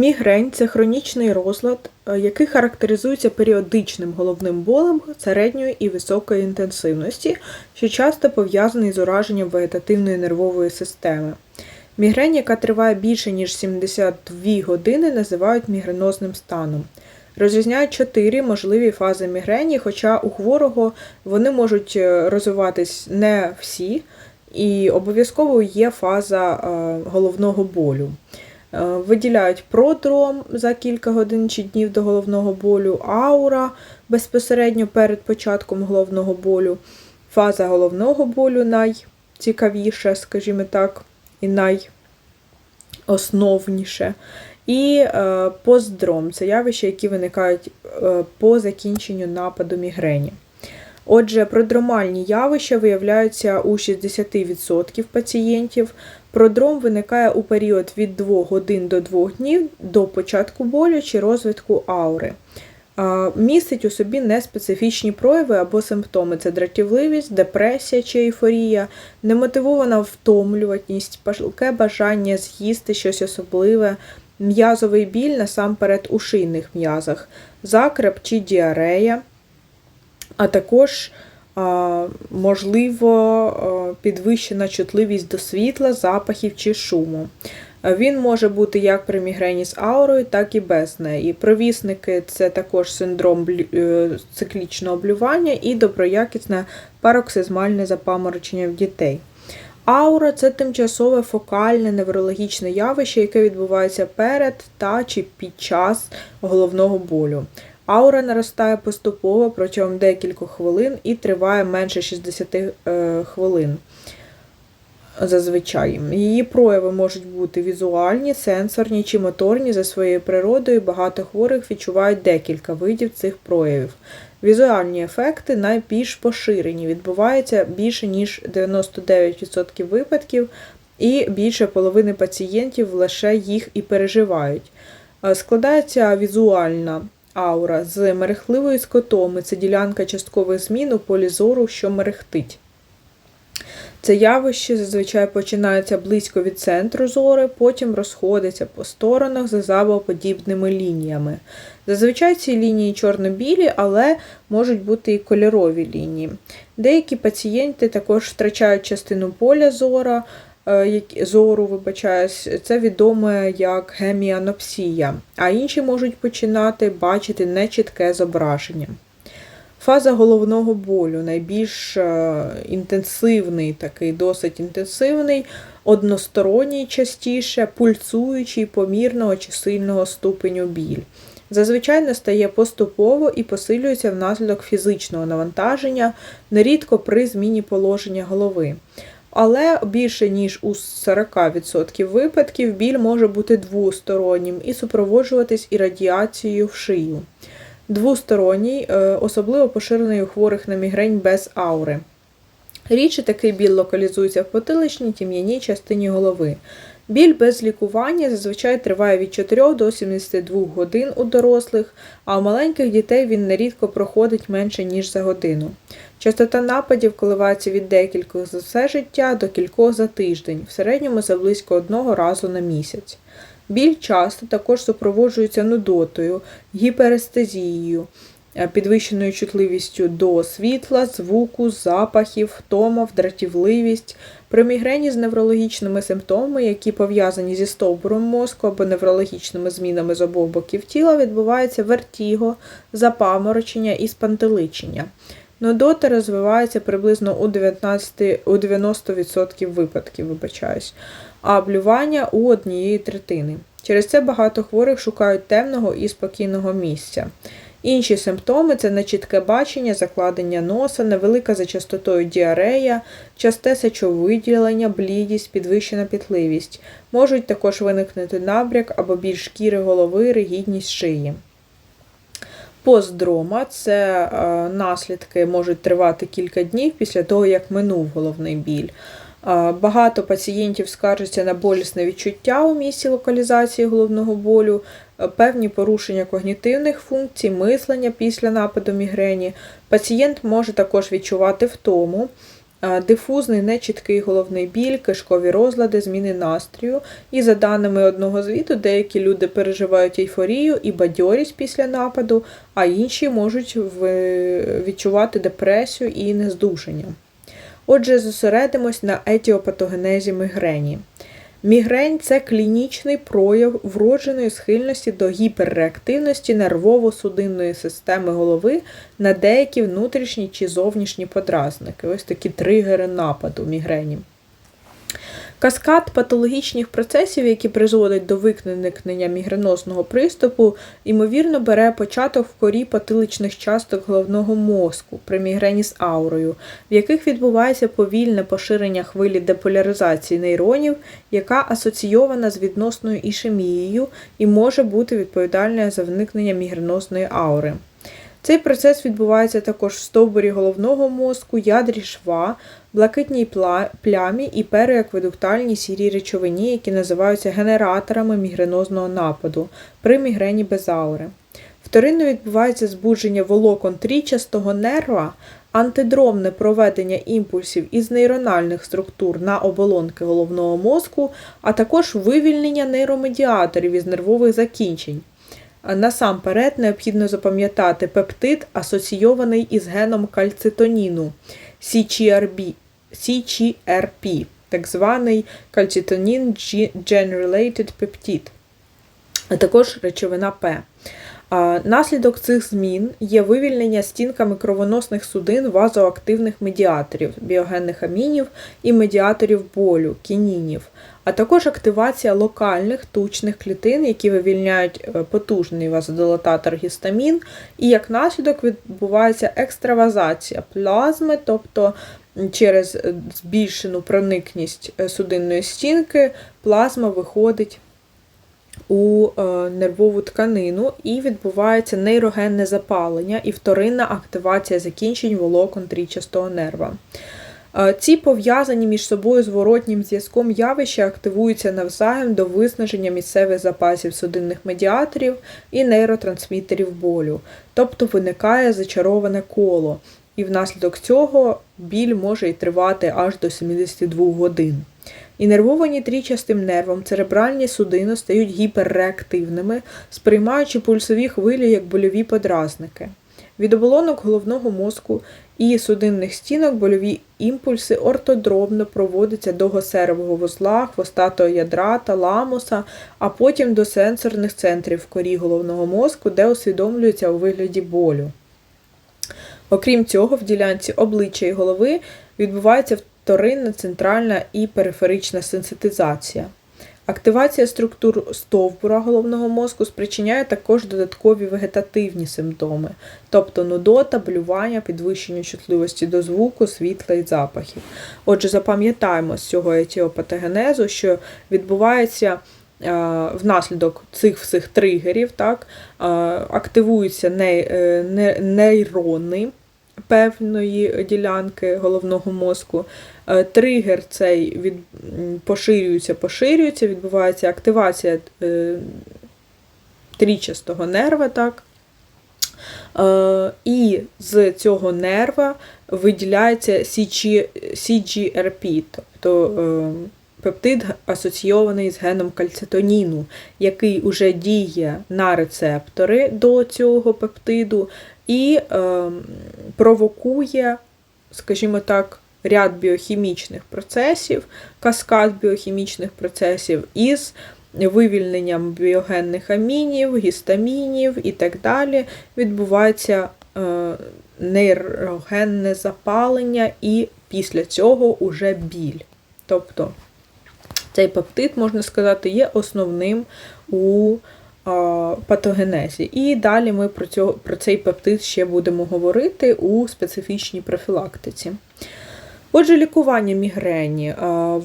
Мігрень це хронічний розлад, е, який характеризується періодичним головним болем середньої і високої інтенсивності, що часто пов'язаний з ураженням вегетативної нервової системи. Мігрень, яка триває більше ніж 72 години, називають мігренозним станом. Розрізняють чотири можливі фази мігрені, хоча у хворого вони можуть е, розвиватись не всі, і обов'язково є фаза е, головного болю. Е, Виділяють продром за кілька годин чи днів до головного болю, аура безпосередньо перед початком головного болю, фаза головного болю найцікавіша, скажімо так, і найосновніше. І е, постдром це явища, які виникають е, по закінченню нападу мігрені. Отже, продромальні явища виявляються у 60% пацієнтів. Продром виникає у період від 2 годин до 2 днів до початку болю чи розвитку аури. Містить у собі неспецифічні прояви або симптоми: це дратівливість, депресія чи ейфорія, немотивована втомлюваність, палке бажання з'їсти щось особливе, м'язовий біль насамперед у шийних м'язах, закреп чи діарея, а також можливо підвищена чутливість до світла, запахів чи шуму. Він може бути як при мігрені з аурою, так і без неї. Провісники це також синдром е, циклічного блювання і доброякісне пароксизмальне запаморочення в дітей. Аура це тимчасове фокальне неврологічне явище, яке відбувається перед та чи під час головного болю. Аура наростає поступово протягом декількох хвилин і триває менше 60 е, хвилин. Зазвичай її прояви можуть бути візуальні, сенсорні чи моторні за своєю природою. Багато хворих відчувають декілька видів цих проявів. Візуальні ефекти найбільш поширені, відбуваються більше ніж 99% випадків, і більше половини пацієнтів лише їх і переживають. Е, Складається візуальна аура з мерехтливої скотоми, це ділянка часткових змін у полі зору, що мерехтить. Це явище зазвичай починається близько від центру зори, потім розходиться по сторонах за забоподібними лініями. Зазвичай ці лінії чорно-білі, але можуть бути і кольорові лінії. Деякі пацієнти також втрачають частину поля зора, зору, вибачаюсь, це відоме як геміанопсія, а інші можуть починати бачити нечітке зображення. Фаза головного болю найбільш е, інтенсивний, такий досить інтенсивний, односторонній частіше, пульсуючий помірного чи сильного ступеню біль. Зазвичай настає поступово і посилюється внаслідок фізичного навантаження, нерідко при зміні положення голови. Але більше ніж у 40% випадків біль може бути двостороннім і супроводжуватись і радіацією в шию. Двосторонній, е, особливо поширений у хворих на мігрень без аури. Рідше такий біль локалізується в потиличній тім'яній частині голови. Біль без лікування зазвичай триває від 4 до 72 годин у дорослих, а у маленьких дітей він нерідко проходить менше, ніж за годину. Частота нападів коливається від декількох за все життя до кількох за тиждень, в середньому за близько одного разу на місяць. Біль часто також супроводжується нудотою, гіперестезією, підвищеною чутливістю до світла, звуку, запахів, втома, дратівливість. При мігрені з неврологічними симптомами, які пов'язані зі стовбуром мозку або неврологічними змінами з обох боків тіла, відбувається вертіго, запаморочення і спантеличення. Нудота розвивається приблизно у 19, у 90% випадків, вибачаюсь, а блювання у однієї третини. Через це багато хворих шукають темного і спокійного місця. Інші симптоми це нечітке бачення, закладення носа, невелика за частотою діарея, часте сечовиділення, блідість, підвищена пітливість. Можуть також виникнути набряк або біль шкіри голови, ригідність шиї. Постдрома це е, наслідки можуть тривати кілька днів після того, як минув головний біль. Е, Багато пацієнтів скаржаться на болісне відчуття у місці локалізації головного болю, певні порушення когнітивних функцій, мислення після нападу мігрені. Пацієнт може також відчувати втому, дифузний нечіткий головний біль, кишкові розлади, зміни настрою. І за даними одного звіту, деякі люди переживають ейфорію і бадьорість після нападу, а інші можуть відчувати депресію і нездушення. Отже, зосередимось на етіопатогенезі мігрені. Мігрень це клінічний прояв вродженої схильності до гіперреактивності нервово-судинної системи голови на деякі внутрішні чи зовнішні подразники. Ось такі тригери нападу мігрені. Каскад патологічних процесів, які призводять до виникнення мігренозного приступу, ймовірно, бере початок в корі потиличних часток головного мозку при мігрені з аурою, в яких відбувається повільне поширення хвилі деполяризації нейронів, яка асоційована з відносною ішемією і може бути відповідальною за виникнення мігренозної аури. Цей процес відбувається також в стовбурі головного мозку, ядрі шва, блакитній плямі і переакведуктальній сірій речовині, які називаються генераторами мігренозного нападу при мігрені без аури. Вторинно відбувається збудження волокон трічастого нерва, антидромне проведення імпульсів із нейрональних структур на оболонки головного мозку, а також вивільнення нейромедіаторів із нервових закінчень. Насамперед необхідно запам'ятати пептид, асоційований із геном кальцитоніну CGRB, CGRP, так званий кальцитонін Gene-Related Peptide, а також речовина П. Наслідок цих змін є вивільнення стінками кровоносних судин вазоактивних медіаторів, біогенних амінів і медіаторів болю, кінінів, а також активація локальних тучних клітин, які вивільняють е, потужний вазодилататор гістамін, і як наслідок відбувається екстравазація плазми, тобто через збільшену проникність е, судинної стінки плазма виходить у нервову тканину і відбувається нейрогенне запалення і вторинна активація закінчень волокон трічастого нерва. Ці пов'язані між собою зворотнім зв'язком явища активуються навзаєм до виснаження місцевих запасів судинних медіаторів і нейротрансмітерів болю, тобто виникає зачароване коло, і внаслідок цього біль може й тривати аж до 72 годин. Інервовані трічастим нервом церебральні судини стають гіперреактивними, сприймаючи пульсові хвилі як больові подразники. Від оболонок головного мозку і судинних стінок больові імпульси ортодробно проводяться до госерового вузла, хвостатого ядра таламуса, а потім до сенсорних центрів в корі головного мозку, де усвідомлюються у вигляді болю. Окрім цього, в ділянці обличчя і голови відбувається вторинна, центральна і периферична сенситизація. Активація структур стовбура головного мозку спричиняє також додаткові вегетативні симптоми, тобто нудота, блювання, підвищення чутливості до звуку, світла і запахів. Отже, запам'ятаємо з цього етіопатогенезу, що відбувається. Е, внаслідок цих всіх тригерів так, е, активуються е, нейрони певної ділянки головного мозку. Е, тригер цей від, поширюється, поширюється, відбувається активація е, трічастого нерва. так? Е, і з цього нерва виділяється CGRP, тобто пептид асоційований з геном кальцитоніну, який уже діє на рецептори до цього пептиду і е, провокує, скажімо так, ряд біохімічних процесів, каскад біохімічних процесів із вивільненням біогенних амінів, гістамінів і так далі, відбувається е, нейрогенне запалення, і після цього уже біль. Тобто цей пептид, можна сказати, є основним у патогенезі. І далі ми про, цього, про цей пептид ще будемо говорити у специфічній профілактиці. Отже, лікування мігрені,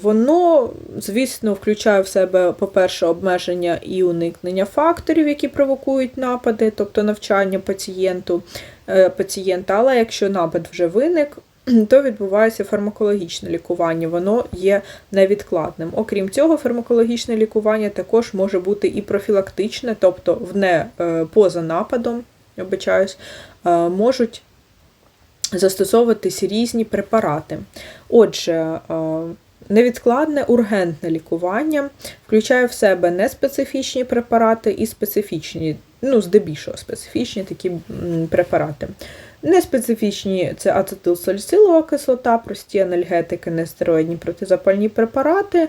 воно, звісно, включає в себе, по-перше, обмеження і уникнення факторів, які провокують напади, тобто навчання пацієнту, е, пацієнта. Але якщо напад вже виник, то відбувається фармакологічне лікування, воно є невідкладним. Окрім цього, фармакологічне лікування також може бути і профілактичне, тобто в не е, поза нападом, обичаюсь, е, можуть застосовуватись різні препарати. Отже, е, невідкладне ургентне лікування включає в себе неспецифічні препарати і специфічні, ну, здебільшого специфічні такі препарати. Неспецифічні це ацетилсаліцилова кислота, прості анальгетики, нестероїдні протизапальні препарати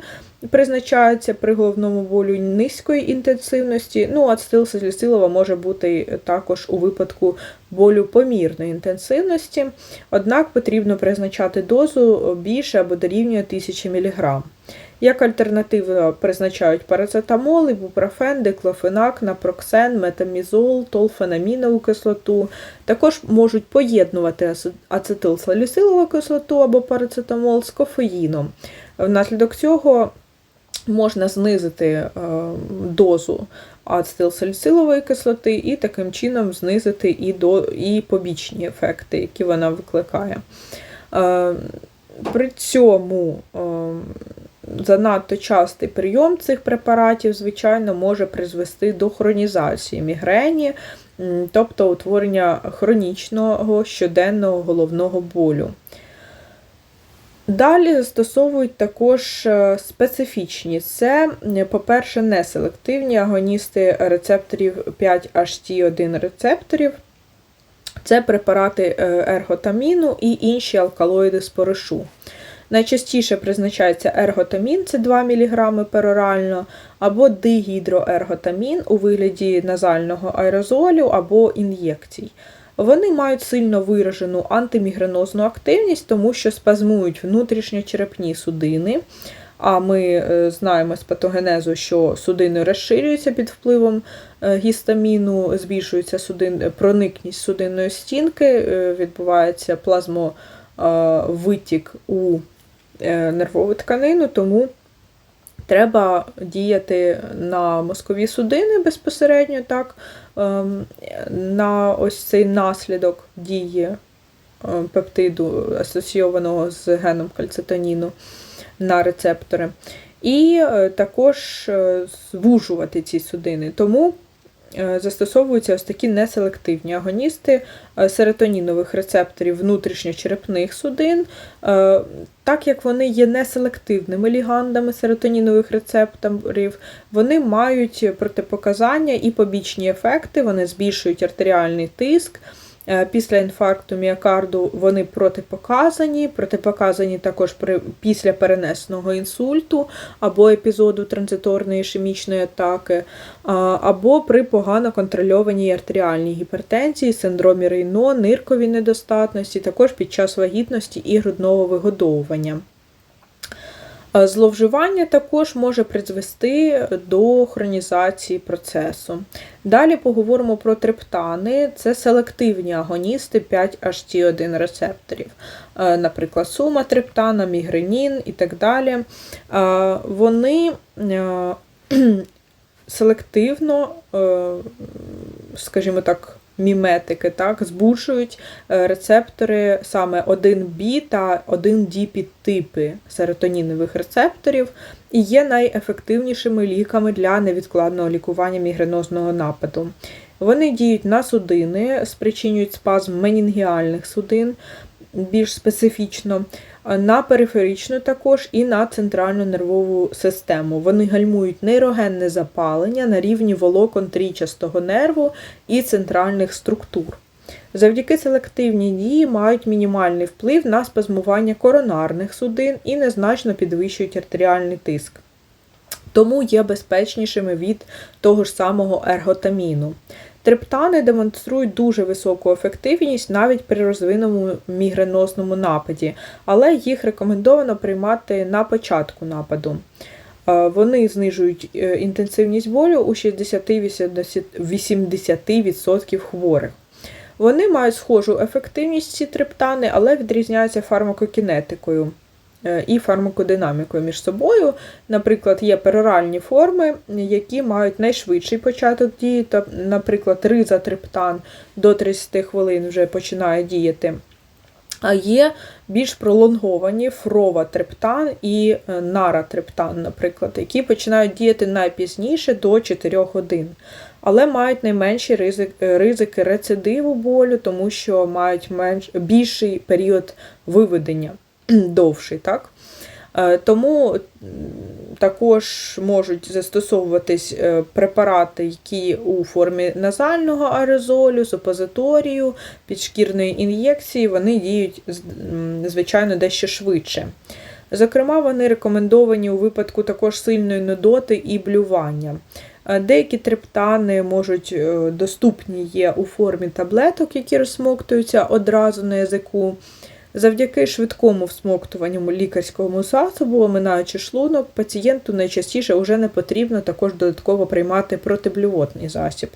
призначаються при головному болю низької інтенсивності. Ну, ацетилсаліцилова може бути також у випадку болю помірної інтенсивності, однак потрібно призначати дозу більше або дорівнює 1000 мг. Як альтернатива призначають парацетамол, ібупрофен, диклофенак, напроксен, метамізол, толфенамінову кислоту. Також можуть поєднувати аце- ацетилсаліцилову кислоту або парацетамол з кофеїном. Внаслідок цього можна знизити е, дозу ацетилсаліцилової кислоти і таким чином знизити і, до, і побічні ефекти, які вона викликає. Е, При цьому е, занадто частий прийом цих препаратів, звичайно, може призвести до хронізації мігрені, тобто утворення хронічного щоденного головного болю. Далі застосовують також е, специфічні. Це, е, по-перше, неселективні агоністи рецепторів 5HT1 рецепторів. Це препарати е, ерготаміну і інші алкалоїди споришу. Найчастіше призначається ерготамін, це 2 мг перорально, або дигідроерготамін у вигляді назального аерозолю або ін'єкцій. Вони мають сильно виражену антимігренозну активність, тому що спазмують внутрішньочерепні судини. А ми е, знаємо з патогенезу, що судини розширюються під впливом е, гістаміну, збільшується судин, проникність судинної стінки, е, відбувається плазмовитік у нервову тканину, тому треба діяти на мозкові судини безпосередньо, так, ем, на ось цей наслідок дії е, пептиду, асоційованого з геном кальцитоніну на рецептори. І е, також е, звужувати ці судини. Тому е, застосовуються ось такі неселективні агоністи е, серотонінових рецепторів внутрішньочерепних судин, Е, так як вони є неселективними лігандами серотонінових рецепторів, вони мають протипоказання і побічні ефекти, вони збільшують артеріальний тиск. Е, Після інфаркту міокарду вони протипоказані, протипоказані також при, після перенесеного інсульту або епізоду транзиторної ішемічної атаки, або при погано контрольованій артеріальній гіпертензії, синдромі Рейно, нирковій недостатності, також під час вагітності і грудного вигодовування. Е, Зловживання також може призвести до хронізації процесу. Далі поговоримо про триптани. Це селективні агоністи 5HT1 рецепторів, Е, наприклад, сума триптана, мігренін і так далі. Е, Вони селективно, скажімо так, міметики, так, збуджують е, рецептори саме 1B та 1D підтипи серотонінових рецепторів і є найефективнішими ліками для невідкладного лікування мігренозного нападу. Вони діють на судини, спричинюють спазм менінгіальних судин, більш специфічно, на периферичну також і на центральну нервову систему. Вони гальмують нейрогенне запалення на рівні волокон трійчастого нерву і центральних структур. Завдяки селективній дії мають мінімальний вплив на спазмування коронарних судин і незначно підвищують артеріальний тиск. Тому є безпечнішими від того ж самого ерготаміну. Триптани демонструють дуже високу ефективність навіть при розвиненому мігренозному нападі, але їх рекомендовано приймати на початку нападу. Е, Вони знижують е, інтенсивність болю у 60-80% хворих. Вони мають схожу ефективність ці триптани, але відрізняються фармакокінетикою і фармакодинамікою між собою. Наприклад, є пероральні форми, які мають найшвидший початок дії. Та, Наприклад, ризатриптан до 30 хвилин вже починає діяти. А є більш пролонговані фроватрептан і е, наратрептан, наприклад, які починають діяти найпізніше до 4 годин, але мають найменші ризик, е, ризики рецидиву болю, тому що мають менш, більший період виведення, довший. так? Е, Тому також можуть застосовуватись е, препарати, які у формі назального аерозолю, супозиторію, підшкірної ін'єкції, вони діють звичайно дещо швидше. Зокрема, вони рекомендовані у випадку також сильної нудоти і блювання. Е, Деякі триптани можуть доступні є у формі таблеток, які розсмоктуються одразу на язику. Завдяки швидкому всмоктуванню лікарському засобу, оминаючи шлунок, пацієнту найчастіше вже не потрібно також додатково приймати протиблювотний засіб.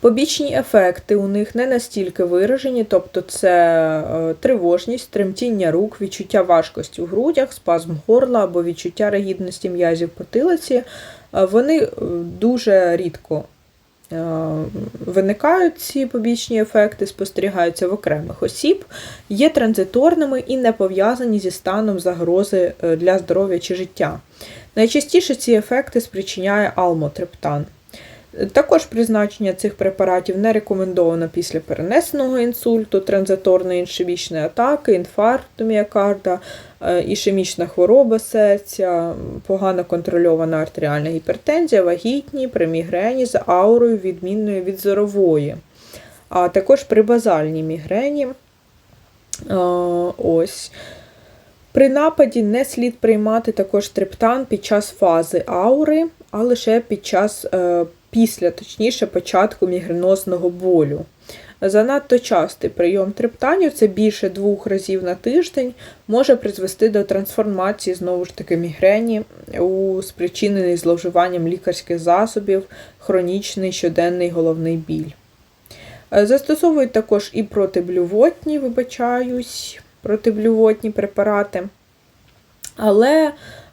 Побічні ефекти у них не настільки виражені, тобто це е, тривожність, тремтіння рук, відчуття важкості у грудях, спазм горла або відчуття ригідності м'язів потилиці. Е, Вони е, дуже рідко виникають ці побічні ефекти, спостерігаються в окремих осіб, є транзиторними і не пов'язані зі станом загрози е, для здоров'я чи життя. Найчастіше ці ефекти спричиняє алмотрептан. Також призначення цих препаратів не рекомендовано після перенесеного інсульту, транзиторної ішемічної атаки, інфаркту міокарда, е, ішемічна хвороба серця, погано контрольована артеріальна гіпертензія, вагітні, при мігрені з аурою відмінною від зорової, а також при базальній мігрені. Е, Ось. При нападі не слід приймати також триптан під час фази аури, а лише під час е, після, точніше, початку мігренозного болю. Занадто частий прийом триптанів, це більше двох разів на тиждень, може призвести до трансформації знову ж таки мігрені у спричинений зловживанням лікарських засобів, хронічний щоденний головний біль. Застосовують також і протиблювотні, вибачаюсь, протиблювотні препарати. Але,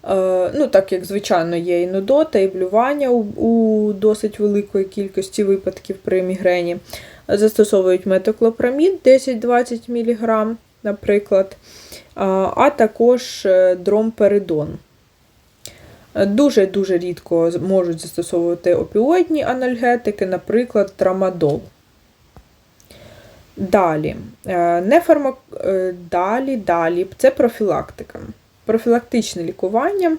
е, ну, так як, звичайно, є і нудота, і блювання у, у досить великої кількості випадків при мігрені, застосовують метоклопрамід 10-20 мг, наприклад, а, також е, дромперидон. Дуже-дуже рідко можуть застосовувати опіоїдні анальгетики, наприклад, трамадол. Далі, е, не фармак... е, далі, далі, це профілактика. Профілактичне лікування.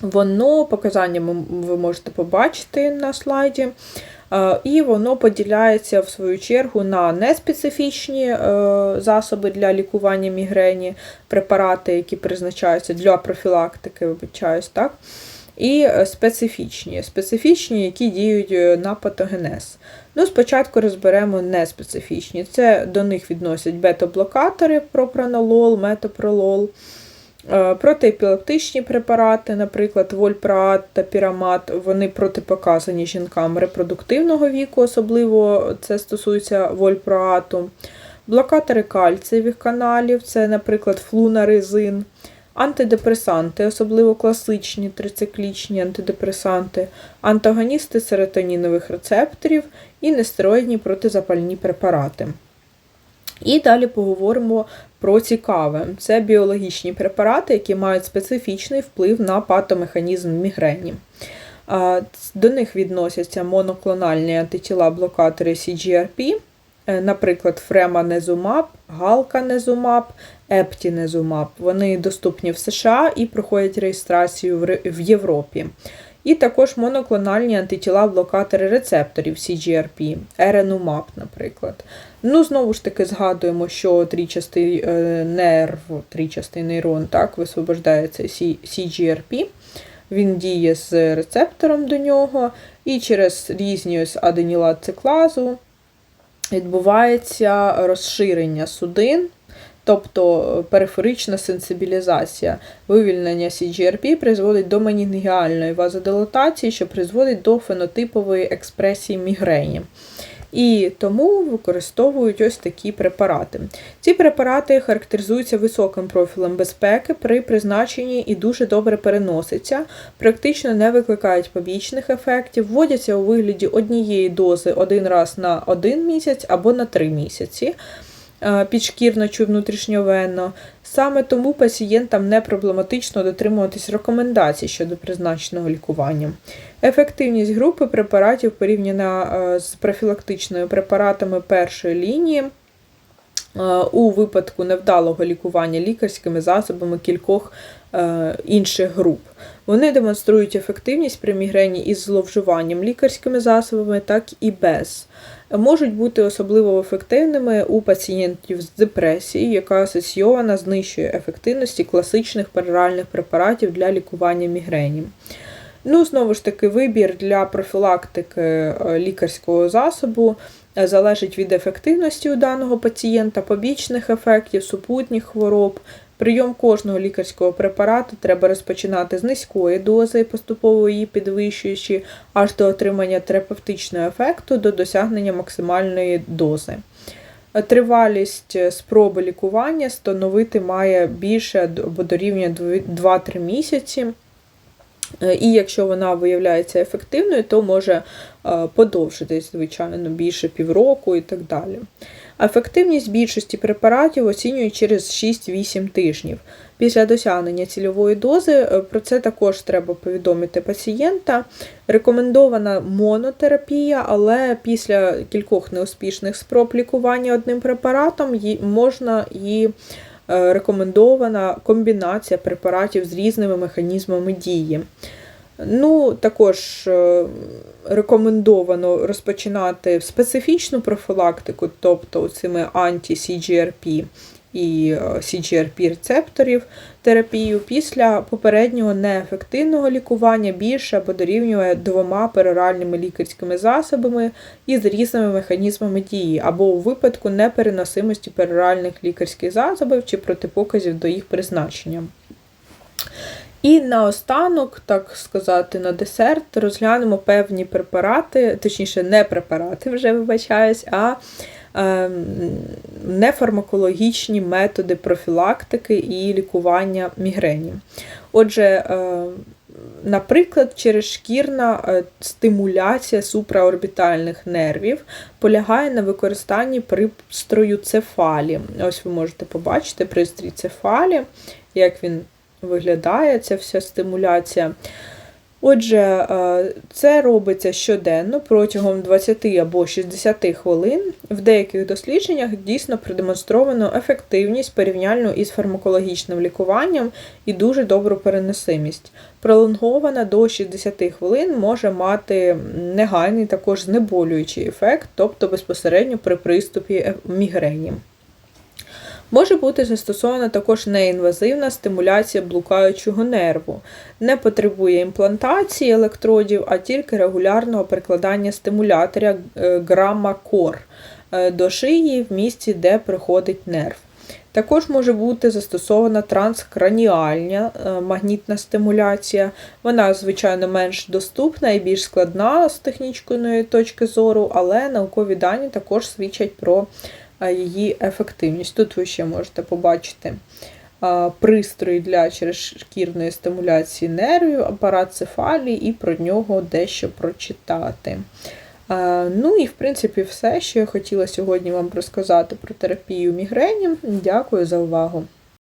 Воно, показання ви можете побачити на слайді, е, і воно поділяється в свою чергу на неспецифічні е, засоби для лікування мігрені, препарати, які призначаються для профілактики, вибачаюсь, так? І е, специфічні, специфічні, які діють на патогенез. Ну, спочатку розберемо неспецифічні. Це до них відносять бета-блокатори, пропранолол, метопролол, е, протиепілептичні препарати, наприклад, вольпраат та пірамат, вони протипоказані жінкам репродуктивного віку, особливо це стосується вольпраату. Блокатори кальцієвих каналів, це, наприклад, флунаризин. Антидепресанти, особливо класичні трициклічні антидепресанти, антагоністи серотонінових рецепторів і нестероїдні протизапальні препарати. І далі поговоримо про цікаве. Це біологічні препарати, які мають специфічний вплив на патомеханізм мігрені. До них відносяться моноклональні антитіла блокатори CGRP, е, наприклад, фреманезумаб, галканезумаб, ептінезумаб. Вони доступні в США і проходять реєстрацію в Європі. І також моноклональні антитіла блокатори рецепторів CGRP, еренумаб, наприклад. Ну, знову ж таки, згадуємо, що трічастий е, нерв, трічастий нейрон так, висвобождається CGRP. Він діє з рецептором до нього, і через різні ось аденілат-циклазу відбувається розширення судин, тобто периферична сенсибілізація. Вивільнення CGRP призводить до менінгіальної вазодилатації, що призводить до фенотипової експресії мігрені. І тому використовують ось такі препарати. Ці препарати характеризуються високим профілем безпеки при призначенні і дуже добре переносяться, практично не викликають побічних ефектів, вводяться у вигляді однієї дози один раз на один місяць або на три місяці. Е, підшкірно чи внутрішньовенно. Саме тому пацієнтам не проблематично дотримуватись рекомендацій щодо призначеного лікування. Ефективність групи препаратів порівняна е, з профілактичними препаратами першої лінії. е, У випадку невдалого лікування лікарськими засобами кількох інших груп. Вони демонструють ефективність при мігрені із зловживанням лікарськими засобами, так і без. Можуть бути особливо ефективними у пацієнтів з депресією, яка асоційована з нижчою ефективності класичних пероральних препаратів для лікування мігрені. Ну, знову ж таки, вибір для профілактики е, лікарського засобу е, залежить від ефективності у даного пацієнта, побічних ефектів, супутніх хвороб. Прийом кожного лікарського препарату треба розпочинати з низької дози, поступово її підвищуючи аж до отримання терапевтичного ефекту до досягнення максимальної дози. Тривалість спроби лікування становити має більше або дорівнює 2-3 місяці. І якщо вона виявляється ефективною, то може е, подовжитись, звичайно, більше півроку і так далі. Ефективність більшості препаратів оцінюють через 6-8 тижнів. Після досягнення цільової дози е, про це також треба повідомити пацієнта. Рекомендована монотерапія, але після кількох неуспішних спроб лікування одним препаратом можна і е, рекомендована комбінація препаратів з різними механізмами дії. Ну, також е, рекомендовано розпочинати специфічну профілактику, тобто цими анті-CGRP і е, CGRP рецепторів терапію після попереднього неефективного лікування більше або дорівнює двома пероральними лікарськими засобами із різними механізмами дії, або у випадку непереносимості пероральних лікарських засобів чи протипоказів до їх призначення. І наостанок, так сказати, на десерт розглянемо певні препарати, точніше, не препарати, вже вибачаюсь, а е, нефармакологічні методи профілактики і лікування мігрені. Отже, е, Наприклад, черезшкірна е, стимуляція суpraорбітальних нервів полягає на використанні пристрою цефалі. Ось ви можете побачити пристрій цефалі, як він виглядає, ця вся стимуляція. Отже, е, це робиться щоденно протягом 20 або 60 хвилин. В деяких дослідженнях дійсно продемонстровано ефективність порівняльну із фармакологічним лікуванням і дуже добру переносимість. Пролонгована до 60 хвилин може мати негайний також знеболюючий ефект, тобто безпосередньо при приступі мігрені. Може бути застосована також неінвазивна стимуляція блукаючого нерву. Не потребує імплантації електродів, а тільки регулярного прикладання стимуляторя е, грамма-кор е, до шиї в місці, де приходить нерв. Також може бути застосована транскраніальна е, магнітна стимуляція. Вона, звичайно, менш доступна і більш складна з технічної точки зору, але наукові дані також свідчать про її ефективність. Тут ви ще можете побачити пристрої для черешкірної стимуляції нервів, апарат цефалії і про нього дещо прочитати. Ну і в принципі все, що я хотіла сьогодні вам розказати про терапію мігрені. Дякую за увагу!